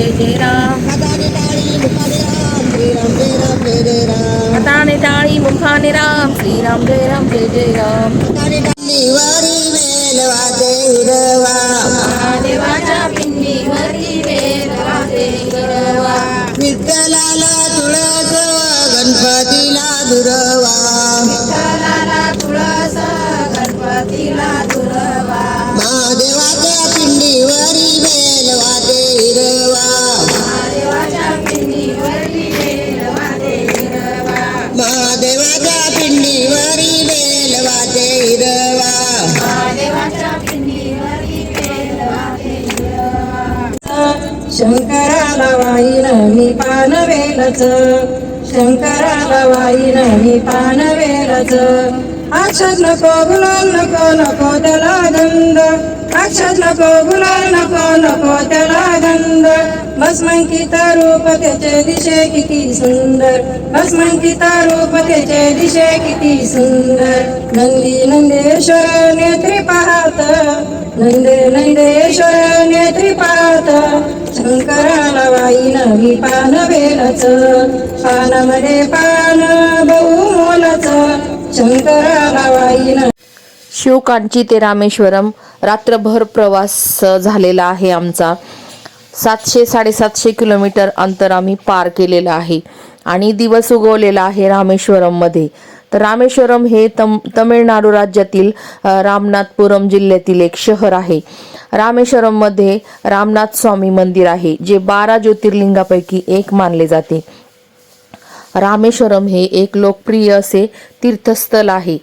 जय राम हाताने टाळी मुखाने राम श्रीराम जय राम जय जय राम हाताने टाळी वारी वेल वाजे हिरवा महादेवाच्या पिंडीवरती वेल वाजे हिरवा विठ्ठलाला तुळस गणपतीला दुरवा विठ्ठलाला तुळस गणपतीला पानवेलच शंकराला नाही मी पानवेलच. अक्षत नको गुलाल नको नको त्याला गंध. अक्षत नको गुलाल नको नको त्याला गंध. भस्मंकिता रूप त्याचे दिशे किती सुंदर. भस्मंकिता रूप त्याचे दिशे किती सुंदर. नंदी नंदेश्वर नेत्री पाहत. नंदे नंदेश्वर नेत्री पाहत. शंकराला वाई नवी पान वेलच. पानामध्ये पान बहुमोलच शंकराला वाईन शिवकांची ते रामेश्वरम. रात्रभर प्रवास झालेला आहे आमचा. सातशे साडेसातशे किलोमीटर अंतर आम्ही पार केलेलं आहे. आणि दिवस उगवलेला आहे रामेश्वरममध्ये. तर रामेश्वरम हे तम तमिळनाडू राज्यातील रामनाथपुरम जिल्ह्यातील एक शहर आहे. रामेश्वरममध्ये रामनाथ स्वामी मंदिर आहे जे बारा ज्योतिर्लिंगापैकी एक मानले जाते. रामेश्वरम हे एक लोकप्रिय असे तीर्थस्थळ आहे.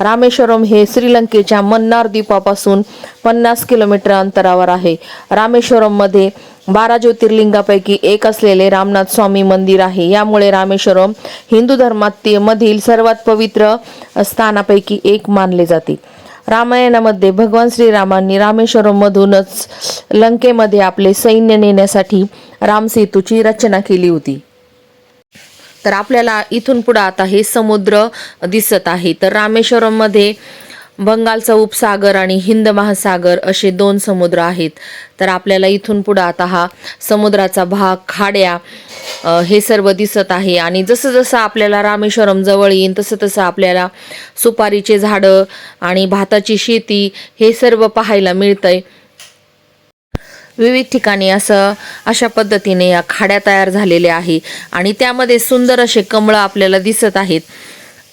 रामेश्वरम हे श्रीलंकेच्या मन्नार द्वीपापासून पन्नास किलोमीटर अंतरावर आहे. रामेश्वरममध्ये बारा ज्योतिर्लिंगापैकी एक असलेले रामनाथ स्वामी मंदिर आहे. यामुळे रामेश्वरम हिंदू धर्मात मधील सर्वात पवित्र स्थानापैकी एक मानले जाते. रामायणामध्ये भगवान श्रीरामांनी रामेश्वरममधूनच लंकेमध्ये आपले सैन्य नेण्यासाठी रामसेतूची रचना केली होती. तर आपल्याला इथून पुढं आता हे समुद्र दिसत आहे. तर रामेश्वरममध्ये बंगालचा उपसागर आणि हिंद महासागर असे दोन समुद्र आहेत. तर आपल्याला इथून पुढं आता हा समुद्राचा भाग खाड्या हे सर्व दिसत आहे. आणि जसं जसं आपल्याला रामेश्वरम जवळ येईन तसं तसं आपल्याला सुपारीचे झाडं आणि भाताची शेती हे सर्व पाहायला मिळतंय. विविध ठिकाणी असं अशा पद्धतीने या खाड्या तयार झालेल्या आहे आणि त्यामध्ये सुंदर असे कमळं आपल्याला दिसत आहेत.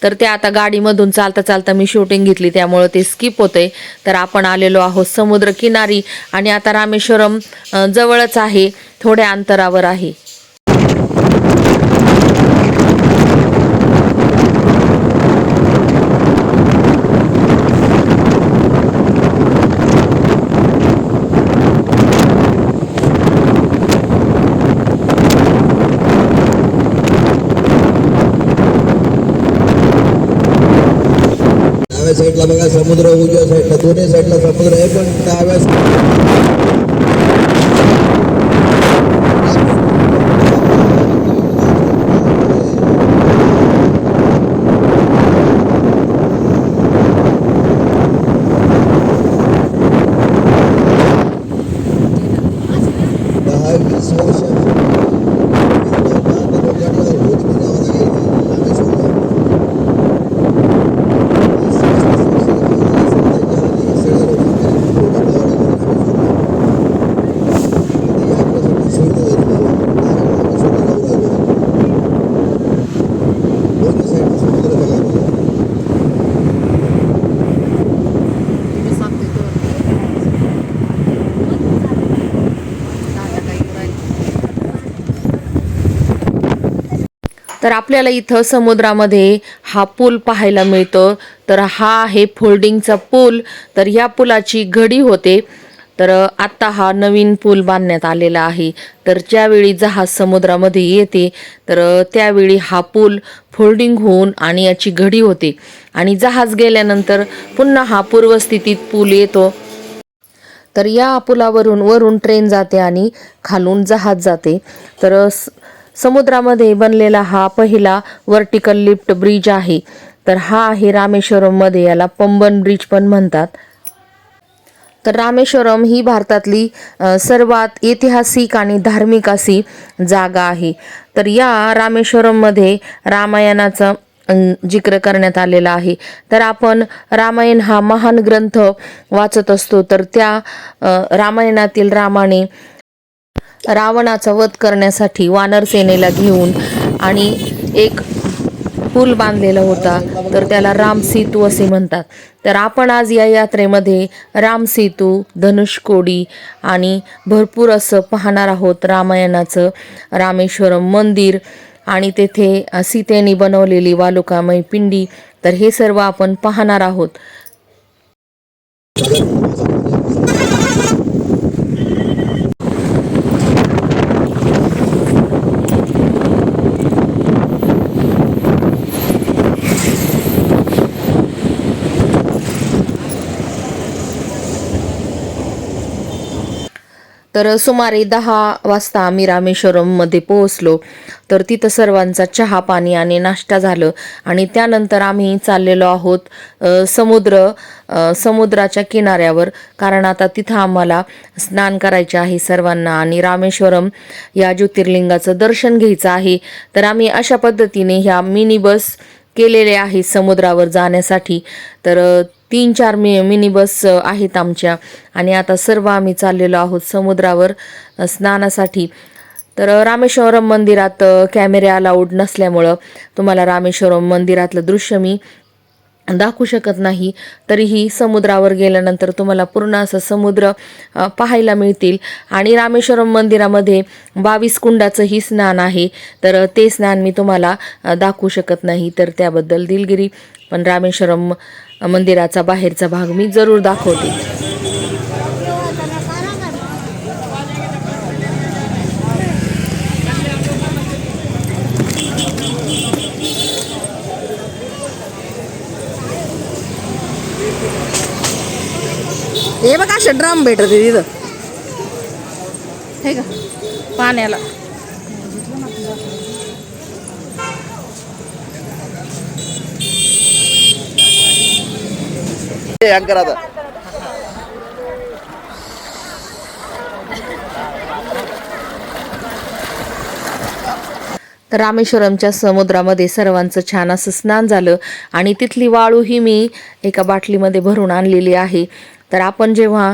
तर ते आता गाडीमधून चालता चालता मी शूटिंग घेतली त्यामुळं ते स्किप होते. तर आपण आलेलो आहोत समुद्र किनारी आणि आता रामेश्वरम जवळच आहे थोड्या अंतरावर आहे. साईडला बघा समुद्र उजव्या साईडला दोन्ही साईडला समुद्र आहे पण डाव्या तर आपल्याला इथं समुद्रामध्ये हा पूल पाहायला मिळतो. तर हा आहे फोल्डिंगचा पूल. तर ह्या पुलाची घडी होते. तर आत्ता हा नवीन पूल बांधण्यात आलेला आहे. तर ज्यावेळी जहाज समुद्रामध्ये येते तर त्यावेळी हा पूल फोल्डिंग होऊन आणि याची घडी होते. आणि जहाज गेल्यानंतर पुन्हा हा पूर्वस्थितीत पूल येतो. तर या पुलावरून वरून ट्रेन जाते आणि खालून जहाज जाते. तर समुद्रामध्ये बनलेला हा पहिला वर्टिकल लिफ्ट ब्रिज आहे. तर हा आहे रामेश्वरममध्ये याला पंबन ब्रिज पण म्हणतात. तर रामेश्वरम ही भारतातली सर्वात ऐतिहासिक आणि धार्मिक अशी जागा आहे. तर या रामेश्वरममध्ये रामायणाचा जिक्र करण्यात आलेला आहे. तर आपण रामायण हा महान ग्रंथ वाचत असतो. तर त्या रामायणातील रामाने रावणाचा वध करण्यासाठी वानर सेनेला घेऊन आणि एक पूल बांधलेला होता. तर त्याला राम सेतू असे म्हणतात. तर आपण आज या यात्रेमध्ये राम सेतू आणि भरपूर असं पाहणार आहोत रामायणाचं रामेश्वरम मंदिर आणि तेथे सीतेने बनवलेली वालुकामय पिंडी. तर हे सर्व आपण पाहणार आहोत. तर सुमारे दहा वाजता आम्ही रामेश्वरममध्ये पोहोचलो. तर तिथं सर्वांचा चहा पाणी आणि नाश्ता झालं आणि त्यानंतर आम्ही चाललेलो आहोत समुद्र समुद्राच्या किनाऱ्यावर. कारण आता तिथं आम्हाला स्नान करायचे आहे सर्वांना आणि रामेश्वरम या ज्योतिर्लिंगाचं दर्शन घ्यायचं आहे. तर आम्ही अशा पद्धतीने ह्या मिनी बस केलेले आहे समुद्रावर जाण्यासाठी. तर तीन चार मि मिनी बस आहेत आमच्या. आणि आता सर्व आम्ही चाललेलो आहोत समुद्रावर स्नानासाठी. तर रामेश्वरम मंदिरात कॅमेरे अलाउड नसल्यामुळं तुम्हाला रामेश्वरम मंदिरातलं दृश्य मी दाखवू शकत नाही. तरीही समुद्रावर गेल्यानंतर तुम्हाला पूर्ण असं समुद्र पाहायला मिळतील. आणि रामेश्वरम मंदिरामध्ये बावीस कुंडाचंही स्नान आहे. तर ते स्नान मी तुम्हाला दाखवू शकत नाही. तर त्याबद्दल दिलगिरी. पण रामेश्वरम मंदिराचा बाहेरचा भाग मी जरूर दाखवते. हे बघ असे ड्रम भेटत तिथं हे का? पाण्याला. अँकर आता. तर रामेश्वरमच्या समुद्रामध्ये सर्वांचं छान असं स्नान झालं आणि तिथली वाळूही मी एका बाटलीमध्ये भरून आणलेली आहे. तर आपण जेव्हा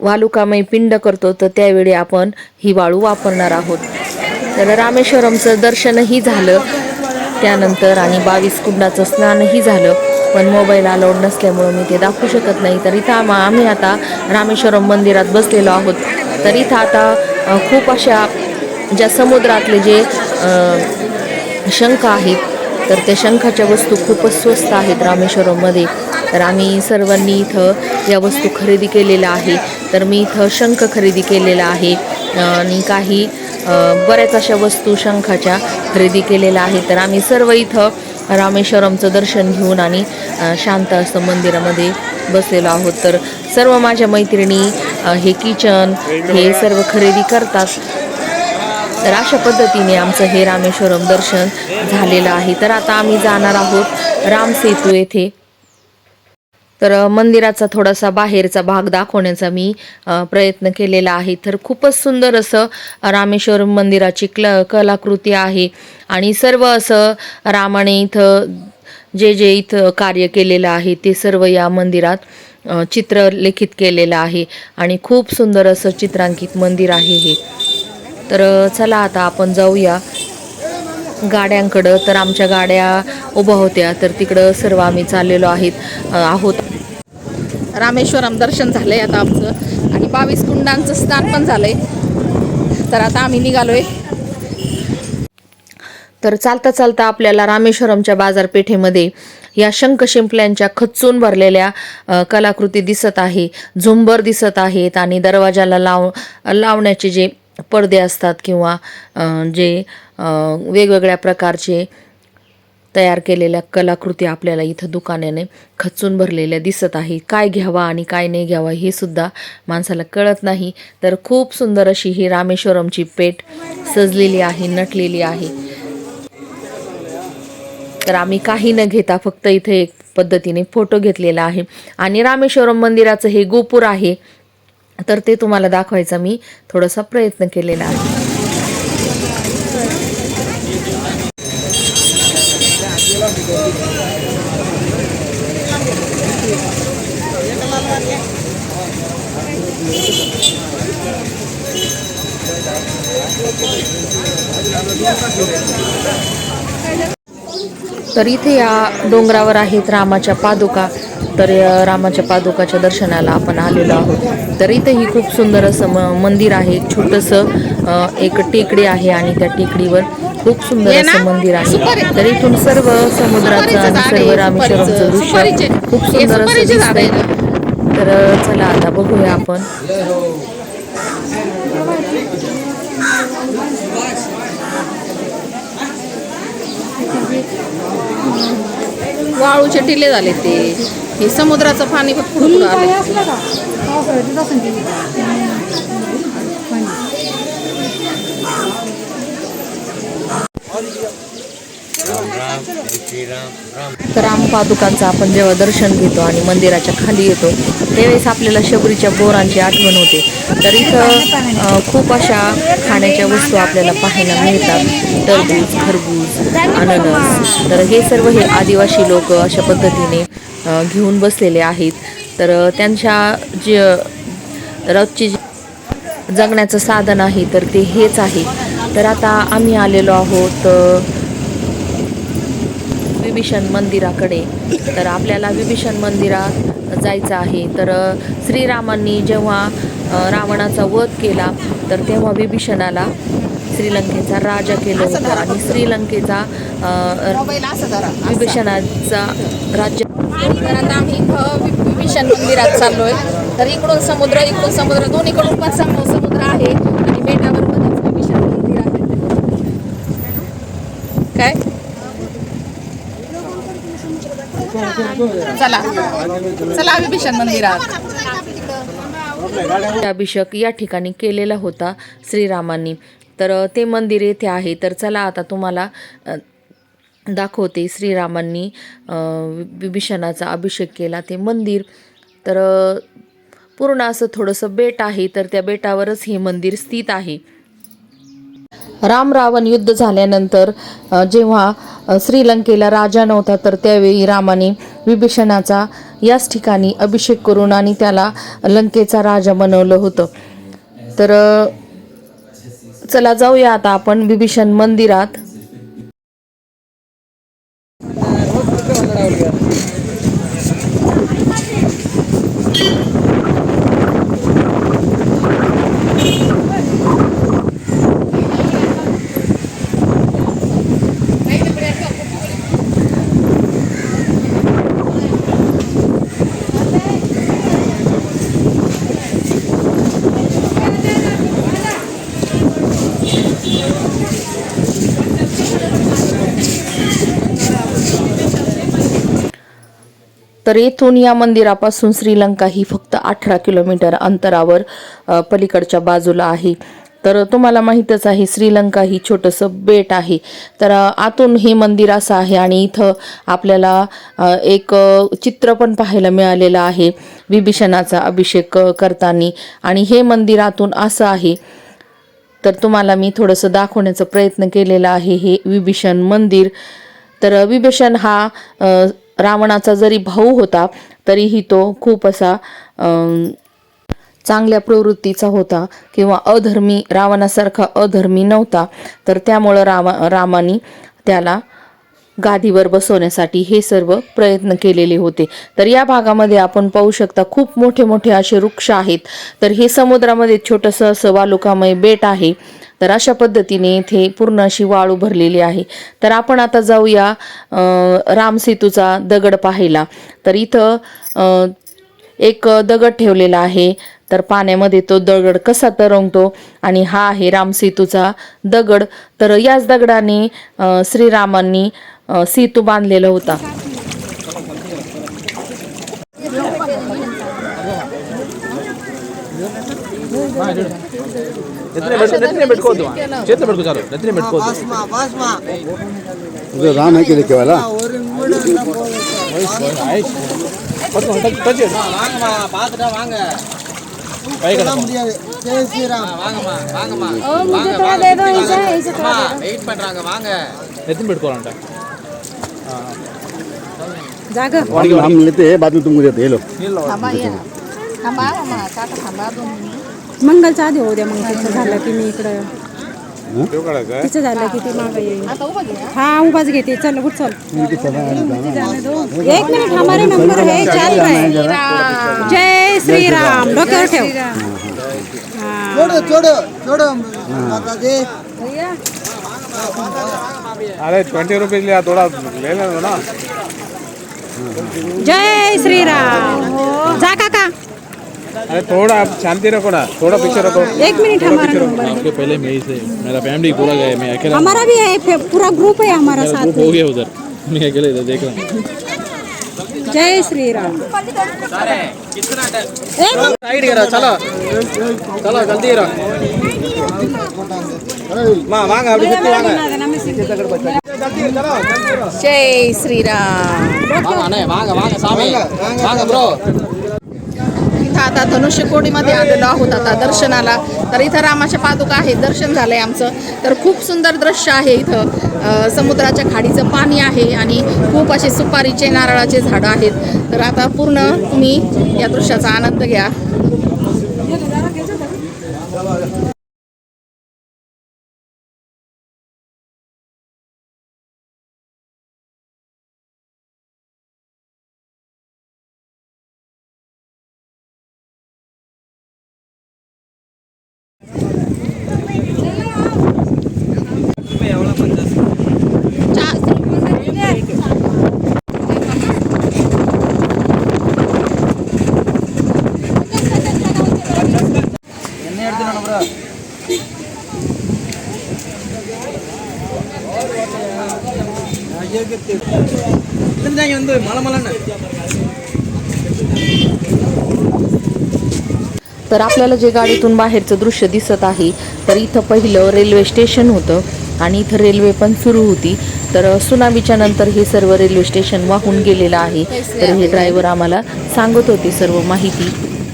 वालुकामय पिंड करतो तर त्यावेळी आपण ही वाळू वापरणार आहोत. तर रामेश्वरमचं दर्शनही झालं. त्यानंतर आणि बावीस कुंडाचं स्नानही झालं. पण मोबाईल अलाउड नसल्यामुळं मी ते दाखवू शकत नाही. तर इथं आम्ही आता रामेश्वरम मंदिरात बसलेलो आहोत. तर इथं आता खूप अशा ज्या समुद्रातले जे शंख आहेत तर त्या शंखाच्या वस्तू खूपच स्वस्त आहेत रामेश्वरममध्ये. तर आम्ही सर्वांनी इथं या वस्तू खरेदी केलेल्या आहे. तर मी इथं शंख खरेदी केलेला आहे. आणि काही बऱ्याच अशा वस्तू शंखाच्या खरेदी केलेल्या आहेत. तर आम्ही सर्व इथं रामेश्वरमचं दर्शन घेऊन आणि शांत असं मंदिरामध्ये बसलेलो आहोत. तर सर्व माझ्या मैत्रिणी हे किचन हे सर्व खरेदी करतात. तर अशा पद्धतीने आमचं हे रामेश्वरम दर्शन झालेलं आहे. तर आता आम्ही जाणार आहोत रामसेतू येथे. तर मंदिराचा थोडासा बाहेरचा भाग दाखवण्याचा मी प्रयत्न केलेला आहे. तर खूपच सुंदर असं रामेश्वरम मंदिराची क्ल कलाकृती आहे. आणि सर्व असं रामाने इथं जे जे इथं कार्य केलेलं आहे ते सर्व या मंदिरात चित्र लिखित केलेलं आहे. आणि खूप सुंदर असं चित्रांकित मंदिर आहे हे. तर चला आता आपण जाऊया. गाड्यांकडं तर आमच्या गाड्या उभ्या होत्या तर तिकडं सर्व आम्ही चाललेलो आहेत आहोत. रामेश्वरम दर्शन झालंय आता आमचं. आणि बावीस कुंडांचं स्नान पण झालंय. तर आता आम्ही निघालोय. तर चालता चालता आपल्याला रामेश्वरमच्या बाजारपेठेमध्ये या शंख शिंपल्यांच्या खच्चून भरलेल्या कलाकृती दिसत आहे. झुंबर दिसत आहेत आणि दरवाजाला लाव लावण्याचे जे पडदे असतात किंवा जे वेगवेगळ्या प्रकारचे तयार केलेल्या कलाकृती आपल्याला इथं दुकानाने खचून भरलेल्या दिसत आहे. काय घ्यावा आणि काय नाही घ्यावा हे सुद्धा माणसाला कळत नाही. तर खूप सुंदर अशी ही रामेश्वरमची पेठ सजलेली आहे नटलेली आहे. तर आम्ही काही न घेता फक्त इथे एक पद्धतीने फोटो घेतलेला आहे. आणि रामेश्वरम मंदिराचं हे गोपूर आहे. तर ते तुम्हाला दाखवायचा मी थोडासा प्रयत्न केलेला आहे. तर इथे या डोंगरावर आहेत रामाच्या पादुका. तर या रामाच्या पादुकाच्या दर्शनाला आपण आलेलो आहोत तर इथे ही खूप सुंदर असं म मंदिर आहे छोटंसं एक टेकडी आहे आणि त्या टेकडीवर खूप सुंदर? असं मंदिर आहे. तर इथून सर्व समुद्राचं आणि सर्व रामेश्वरमचं. दृश्य. खूप सुंदर असं दिसतंय तर चला आता बघूया आपण वाळूचे टिले झाले ते हे समुद्राचं पाणी फक्त. तर राम पादुकांचं आपण जेव्हा दर्शन घेतो आणि मंदिराच्या खाली येतो त्यावेळेस आपल्याला शबरीच्या बोरांची आठवण होते. तर इथं खूप अशा खाण्याच्या वस्तू आपल्याला पाहायला मिळतात. टरबूज खरबूज अननस. तर हे सर्व हे आदिवासी लोक अशा पद्धतीने घेऊन बसलेले आहेत. तर त्यांच्या जे रोजची जगण्याचं साधन आहे तर ते हेच आहे. तर आता आम्ही आलेलो आहोत विभीषण मंदिराकडे. तर आपल्याला विभीषण मंदिरात जायचं आहे. तर श्रीरामांनी जेव्हा रावणाचा वध केला तर तेव्हा विभीषणाला श्रीलंकेचा राजा केलं होतं आणि श्रीलंकेचा. विभीषणाचा राज्य. तर आता आम्ही विभीषण मंदिरात चाललोय. तर इकडून समुद्र इकडून समुद्र दोन्हीकडून पण सम- समुद्र आहे. आणि बेटावर मध्येच विभीषण मंदिर आहे. काय? चला. चला विभीषण मंदिरात. अभिषेक या ठिकाणी केलेला होता श्रीरामांनी. तर ते मंदिर येथे आहे. तर चला आता तुम्हाला दाखवते श्रीरामांनी विभीषणाचा अभिषेक केला ते मंदिर. तर पूर्ण असं थोडंसं बेट आहे. तर त्या बेटावरच हे मंदिर स्थित आहे. राम रावण युद्ध झाल्यानंतर जेव्हा श्रीलंकेला राजा नव्हता तर त्यावेळी रामाने विभीषणाचा याच ठिकाणी अभिषेक करून आणि त्याला लंकेचा राजा बनवलं होतं. तर चला जाऊया आता आपण विभीषण मंदिरात. तर येथून या मंदिरापासून श्रीलंका ही फक्त अठरा किलोमीटर अंतरावर पलीकडच्या बाजूला आहे. तर तुम्हाला माहीतच आहे श्रीलंका ही छोटंसं बेट आहे. तर आतून हे मंदिर असं आहे आणि इथं आपल्याला एक चित्र पण पाहायला मिळालेलं आहे विभीषणाचा अभिषेक करताना. आणि हे मंदिर आतून असं आहे. तर तुम्हाला मी थोडंसं दाखवण्याचा प्रयत्न केलेला आहे हे विभीषण मंदिर. तर विभीषण हा रावणाचा जरी भाऊ होता तरीही तो खूप असा चांगल्या प्रवृत्तीचा होता किंवा अधर्मी रावणासारखा अधर्मी नव्हता. तर त्यामुळं रामा रामाने त्याला गादीवर बसवण्यासाठी हे सर्व प्रयत्न केलेले होते. तर या भागामध्ये आपण पाहू शकता खूप मोठे मोठे असे वृक्ष आहेत. तर हे समुद्रामध्ये छोटंसं असं वालुकामय बेट आहे. तर अशा पद्धतीने इथे पूर्ण अशी वाळू भरलेली आहे. तर आपण आता जाऊया रामसेतूचा दगड पाहायला. तर इथं एक दगड ठेवलेला आहे. तर पाण्यामध्ये तो दगड कसा तरंगतो आणि हा आहे रामसेतूचा दगड. तर याच दगडाने श्रीरामांनी सेतू बांधलेला होता. ನೆತ್ತಿನ ಬೆಟ್ಟ ನೆತ್ತಿನ ಬೆಟ್ಕೋದು ಚೇತನ ಬೆಟ್ಕೋ ಚಾಲು ನೆತ್ತಿನ ಬೆಟ್ಕೋದು ಇದು ರಾಮ ಹೇಗೆ ಕೇವಲ எத்தனை பேர் போறான்டா जागा हम लेते हैं बाद में तुमको देते हैं लो हम आए हम आए हम साथ हम आ मंगलच्या आधी होऊ द्या मग तिचं झालं की मी इकडं. तिचं झालं की ती मागं येईल. आता उभं घे हा. उभाच घेते. चल उठ चल. एक मिनिट हमारे नंबर है चल रहे जय श्रीराम. डोक्यावर ठेव. अरे ट्वेंटी रुपीज़ लिया थोड़ा ले लेना ना. जय श्रीराम. जा काका. अरे थोड़ा आप शांति रखो ना थोड़ा पीछे रखो। एक मिनिट हमारा नंबर आपके पहले मैं ही से मेरा फैमिली पूरा गया मैं अकेला हमारा भी है पूरा ग्रुप है हमारा मेरा साथ ग्रुप हो गया उधर। मैं अकेले इधर देख रहा हूँ। जय श्रीराम ए, मग साइड करो चलो। चलो जल्दी करो माँ वांगा अभी कितनी वांगा जय श्रीराम वांगा वांगा वांगा सामी। वांगा ब्रो। इथं आता धनुष्यकोडीमध्ये आलेलो आहोत आता दर्शनाला. तर इथं रामाच्या पादुका आहेत दर्शन झालंय आमचं. तर खूप सुंदर दृश्य आहे इथं. समुद्राच्या खाडीचं पाणी आहे आणि खूप असे सुपारीचे नारळाचे झाडं आहेत. तर आता पूर्ण तुम्ही या दृश्याचा आनंद घ्या. तर आपल्याला जे गाडीतून बाहेरचं दृश्य दिसत आहे तर इथं पहिलं रेल्वे स्टेशन होतं आणि इथं रेल्वे पण सुरू होती. तर सुनामीच्या नंतर हे सर्व रेल्वे स्टेशन वाहून गेलेलं आहे. तर हे ड्रायव्हर आम्हाला सांगत होते सर्व माहिती.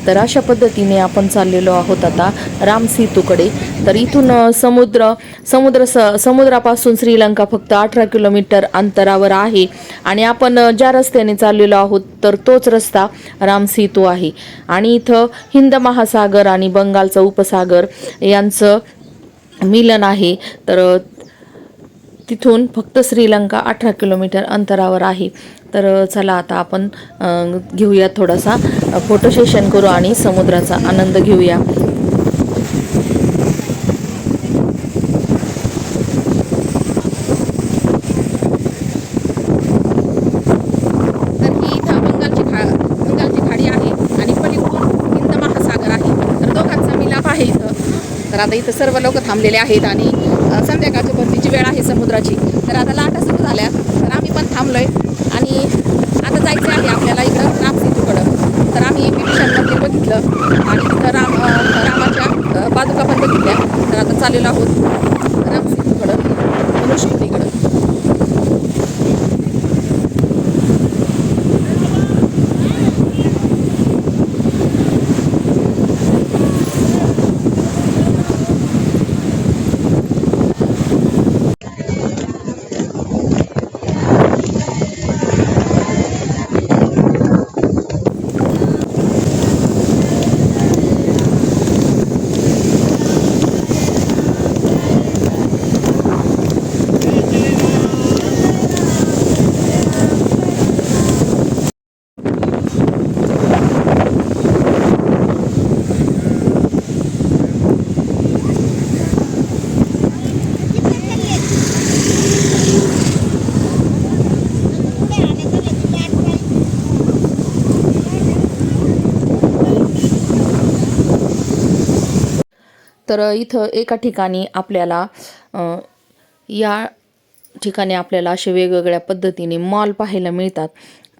तर अशा पद्धतीने आपण चाललेलो आहोत आता रामसेतूकडे. तर इथून समुद्र समुद्र स समुद्रापासून श्रीलंका फक्त अठरा किलोमीटर अंतरावर आहे. आणि आपण ज्या रस्त्याने चाललेलो आहोत तर तोच रस्ता रामसेतू आहे. आणि इथं हिंद महासागर आणि बंगालचा उपसागर यांचं मिलन आहे. तर तिथून फक्त श्रीलंका अठरा किलोमीटर अंतरावर आहे. तर चला आता आपण घेऊया थोडासा फोटो सेशन करू आणि समुद्राचा आनंद घेऊया. तर इथं बंगालची खा बंगालची खाडी आहे आणि महासागर आहे. तर दोघांचा आहे इथं. तर आता इथं सर्व लोक थांबलेले आहेत आणि अ, संध्याकाळच्या परतीची वेळ आहे समुद्राची. तर आता लाटा सुरू झाल्या. तर आम्ही पण थांबलोय. आणि आता जायचं आहे आपल्याला इथं रामसेतूकडं तर आम्ही विभीषण मंदिर बघितलं. आणि तिथं राम रामाच्या बाजूका पादुका पण बघितल्या. तर आता चालेल आहोत रामसेतूकडं तिकडं तर इथं एका ठिकाणी आपल्याला या ठिकाणी आपल्याला असे वेगवेगळ्या पद्धतीने मॉल पाहायला मिळतात.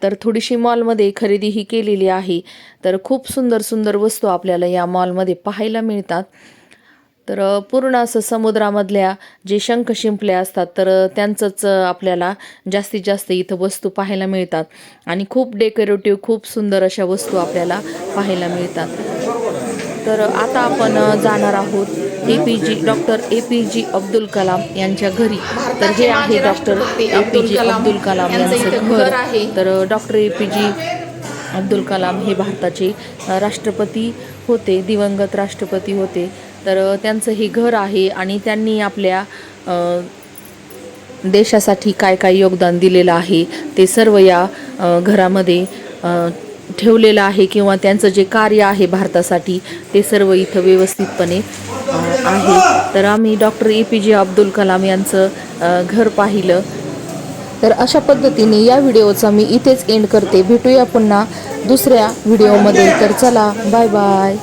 तर थोडीशी मॉलमध्ये खरेदी ही केलेली आहे. तर खूप सुंदर सुंदर वस्तू आपल्याला या मॉलमध्ये पाहायला मिळतात. तर पूर्ण असं समुद्रामधल्या जे शंख शिंपले असतात तर त्यांचंच आपल्याला जास्तीत जास्त इथं वस्तू पाहायला मिळतात. आणि खूप डेकोरेटिव्ह खूप सुंदर अशा वस्तू आपल्याला पाहायला मिळतात. तर आता आपण जाणार आहोत A P J doctor A P J Abdul Kalam यांच्या घरी. तर हे आहे doctor A P J Abdul Kalam यांचं घर. आहे. तर doctor A P J Abdul Kalam हे भारताचे राष्ट्रपती होते दिवंगत राष्ट्रपती होते. तर त्यांचं हे घर आहे आणि त्यांनी आपल्या देशासाठी काय काय योगदान दिलेलं आहे ते सर्व या घरामध्ये ठेवलेलं आहे किंवा त्यांचं जे कार्य आहे भारतासाठी ते सर्व इथं व्यवस्थितपणे आहे. तर आम्ही डॉक्टर ए पी जे अब्दुल कलाम यांचं घर पाहिलं. तर अशा पद्धतीने या व्हिडिओचा मी इथेच एंड करते. भेटूया पुन्हा दुसऱ्या व्हिडिओमध्ये. तर चला बाय बाय